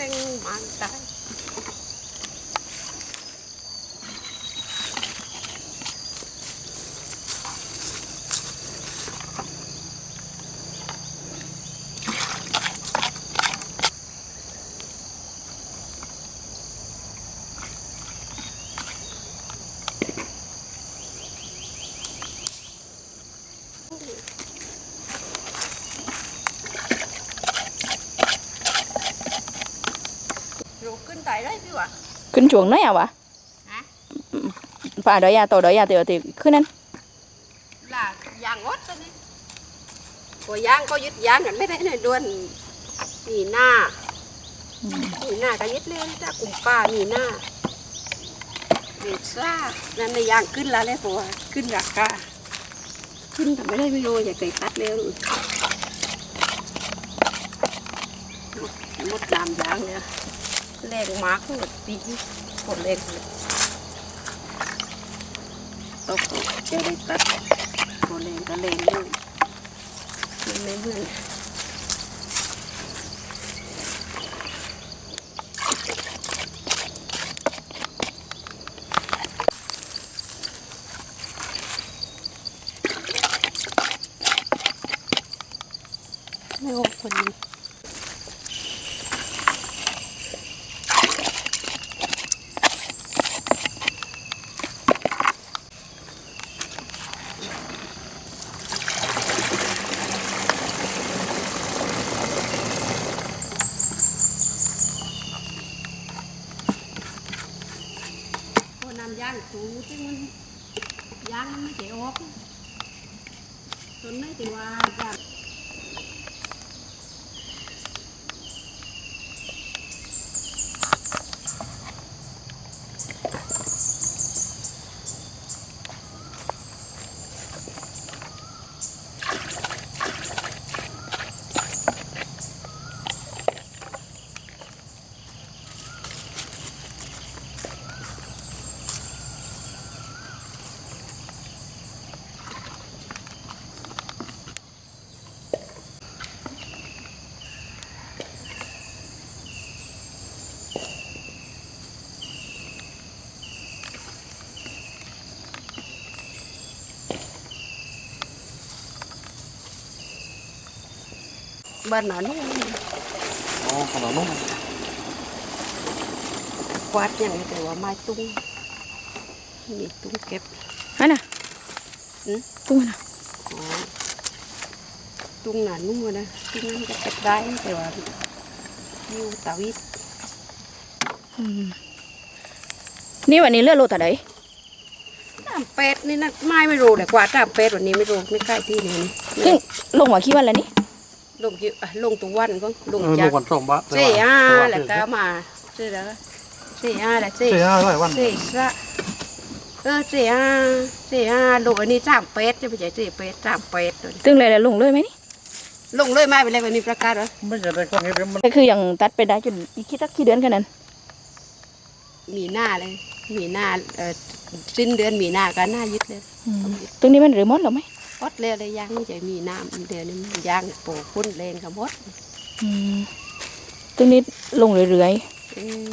Thank you. ขึ้นตายได้พี่วะขึ้นช่วงไหนอะวะฮะป่าดอยยาโตดอยยาเตียวตีขึ้นนั้น là giang ốt đó đấy của giang có dứt giang กันไม่ได้เลยด้วนมีหน้ามีหน้าก็ยึดเลยถ้ากุมป้ามีหน้ามีซ่านั่นในยางขึ้นแล้วเลยผัวขึ้นราคาขึ้นทำไม่ได้ไม่รู้อย่าเคยตัดเร็วมดดำยางเนี่ย แรงมากเลยปีหมดแรงเลยตกจะได้ตัดโบเลนก็เลนเลยมันไม่เหมือนไม่โอ้คนนี้ พอนำย่างสูที่มันยางมันไม่เจ๋ออกจนไม่ติว่าย่า บ้านหนอนนี่อ๋อขนมนุ่มกวาดอย่างนี้แต่ว่าไม้ตุ้งมีตุ้งเก็บนั่นน่ะหืมตุ้งน่ะอ๋อตุ้งหนานุ่มอะนะตุ้งนั้นก็เก็บได้แต่ว่าอยู่ตาวิดอืมนี่วันนี้เลือดโลแต่าใดตามเป็ดนี่นะไม้ไม่รู้แต่กวาดตามเป็ดวันนี้ไม่รู้ไม่ใกล้ที่เลยนี่ซึ่งลงหัวขี้วันแล้วนี่ ลงกี่อะลงตัววันก็ลงเออจาลูกกวันสองบาทเสียแหละก็มาเสียแล้วเสียแหละเสีเสียยห้าร้อยวันเสียซะเออเสียเสียลูกอันนี้จ้างเป็ดจะไปใช่เสียเป็ดจ้างเป็ดตัวนี้ซึ่งเลยแล้วลงเลยไหมนี่ลงเลยไม้ไปเลยวันนี้ประกาศวะไม่ใช่ได้คนนี้เป็นมันก็คืออย่างตัดไปได้จนอีกคิดสักกี่เดือนกันนั้นมีหน้าเลย มีหน้าเออสิ้นเดือนมีหน้าก็หน้ายึดเลยอืมตรงนี้มันหรือมดหรือไหม อดเลยเลยยางนี่จะมีน้ำเดือนนี้มันยางโปะพุ่นเลนกับมดอืมตรงนี้ลงเรื่อยเออ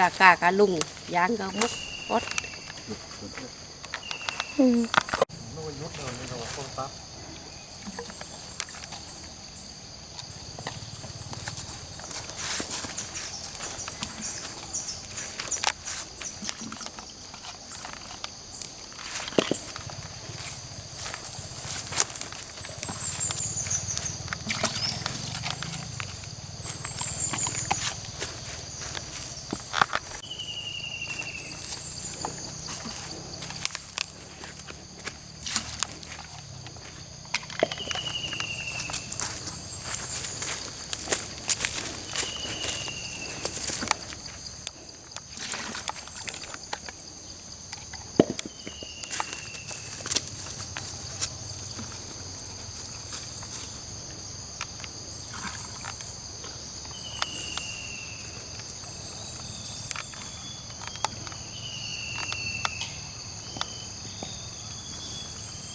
ราคาก็ลุงยางก็มดอดๆอืมยุดเลยเราคนตัด